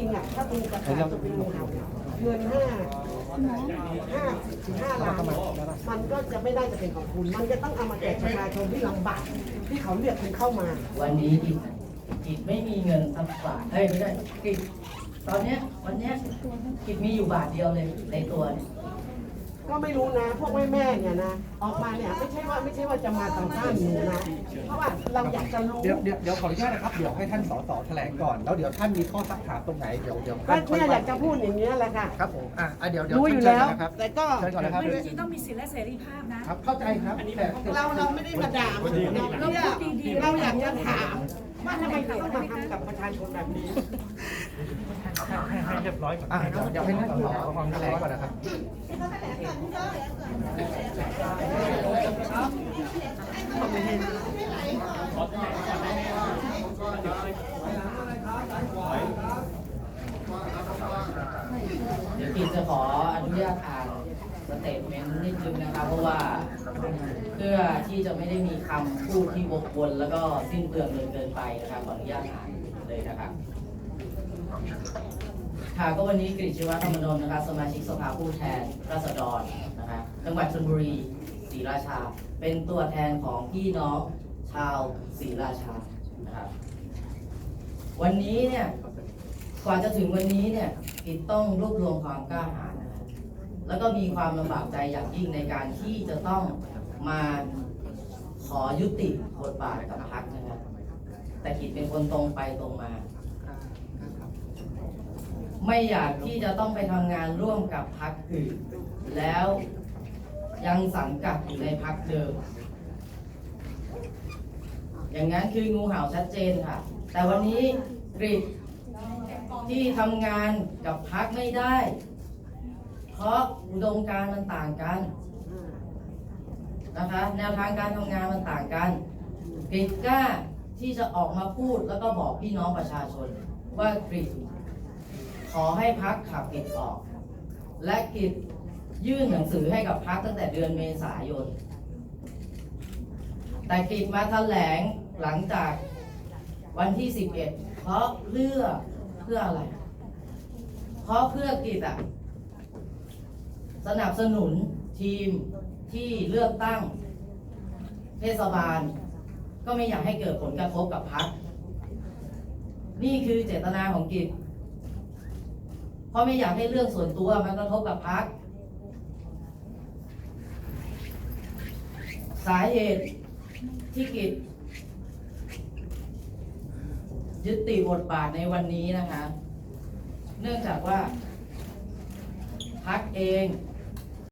ริงๆอะถ้าคุณจะขายตัวเป็นงูเห่าเงินห้าห้าถึงห้าล้านมันก็จะไม่ได้จะเป็นของคุณ มันจะต้องเอามาแจกประชาชนที่ลำบากที่เขาเลือกคุณเข้ามา วันนี้กิจกิจไม่มีเงินสักบาทเฮ้ยไม่ได้กิจตอนเนี้ยวันเนี้ยกิจมีอยู่บาทเดียวเลยในตัวเนี่ย ก็ไม่รู้นะ พวกแม่แม่ๆเนี่ยนะ ออกมาเนี่ยไม่ใช่ว่าไม่ใช่ว่าจะมาต่างชาติหนูนะ เพราะว่าเราอยากจะรู้เดี๋ยวเดี๋ยวเดี๋ยวขออนุญาตนะครับ เดี๋ยวให้ท่านสสแถลงก่อน แล้วเดี๋ยวท่านมีข้อสักถามตรงไหน เดี๋ยวเดี๋ยวก็ท่านค่เนี่ยออยากจะพูดอย่างนี้ยแหละค่ะ ครับผม อะอะเดี๋ยวเดี๋ยวรู้อยู่เชิญแล้วนะครับแต่ก็เชิญก่อนนะครับไม่จริงๆต้องมีสิทธิและเสรีภาพนะ ครับ เข้าใจครับแต่ เราเราไม่ได้มาด่าเราเนี่ยเราอยากจะถาม ว่าทำไมถึงต้องมาทำกับประชาชนแบบนี้อะเดี๋ยวเดี๋ยวให้ท่านสสแถลงก่อนนะครับเดี๋ยวกิจจะขออนุญาตอ่านส เตทเมนต์นิดนึงนะครับเพราะว่าเพื่อที่จะไม่ได้มีคำพูดที่วกวนแล้วก็สิ้นเปลืองเกินเกินไปนะครับขออนุญาตอ่านเลยนะครับค่ะก็วันนี้กฤษชีวธรรมนนท์นะครับสมาชิกสภาผู้แทนราษฎรนะครับจังหวัดชลบุรีศรีราชา เป็นตัวแทนของพี่น้องชาวศรีราชานะครับวันนี้เนี่ยกว่าจะถึงวันนี้เนี่ยกิจต้องรวบรวมความกล้าหาญนะครับ แล้วก็มีความลำบากใจอย่างยิ่งในการที่จะต้องมาขอยุติบทบาทกับพักนะครับ แต่กิจเป็นคนตรงไปตรงมา ไม่อยากที่จะต้องไปทำงานร่วมกับพักอื่น แล้วยังสังกัดอยู่ในพักเดิม อย่างนั้นคืองูเห่าชัดเจนค่ะ แต่วันนี้กริดที่ทำงานกับพักไม่ได้ เพราะอุดมการณ์มันต่างกันนะคะแนวทางการทำงานมันต่างกันกริดกล้าที่จะออกมาพูดแล้วก็บอกพี่น้องประชาชนว่ากริดขอให้พักขับกิจออก และกิจยื่นหนังสือให้กับพักตั้งแต่เดือนเมษายน แต่กิจมาแถลงหลังจากวันที่ 11 เพราะเพื่อเพื่ออะไร เพราะเพื่อกิจอะ สนับสนุนทีมที่เลือกตั้งเทศบาล ก็ไม่อยากให้เกิดผลกระทบกับพักนี่คือเจตนาของกิจเพราะไม่อยากให้เรื่องส่วนตัวมันกระทบกับพักสาเหตุที่กิจยุติบทบาทในวันนี้นะคะ เนื่องจากว่าพักเอง